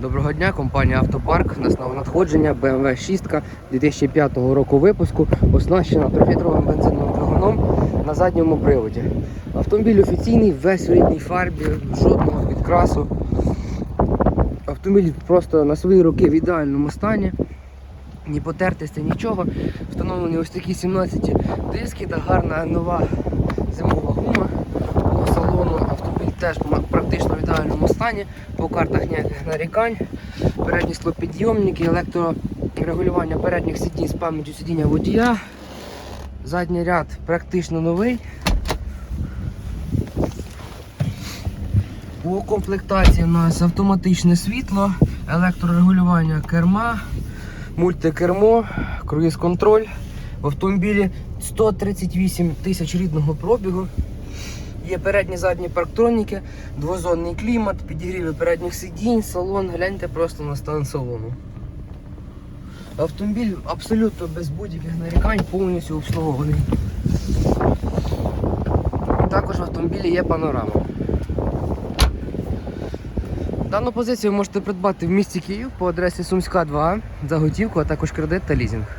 Доброго дня, компанія Автопарк. У нас надходження BMW 6 2005 року випуску, оснащена 3-літровим бензиновим двигуном на задньому приводі. Автомобіль офіційний, весь у рідній фарбі, жодного підкрасу. Автомобіль просто на свої роки в ідеальному стані. Ні потертості, нічого. Встановлені ось такі 17 диски та гарна нова зимова гума по салону. Автомобіль теж ма- практично в ідеальному стані. По картах ніяких нарікань. Передні склопідйомники, електрорегулювання передніх сидінь з пам'яттю сидіння водія. Задній ряд практично новий. По комплектації у нас автоматичне світло, електрорегулювання керма, мультикермо, круїз-контроль. В автомобілі 138 тисяч рідного пробігу. Є передні задні парктроніки, двозонний клімат, підігріви передніх сидінь, салон. Гляньте просто на стан салону. Автомобіль абсолютно без будь-яких нарікань, повністю обслугований. Також в автомобілі є панорама. Дану позицію можете придбати в місті Київ по адресі Сумська 2 за готівку, а також кредит та лізинг.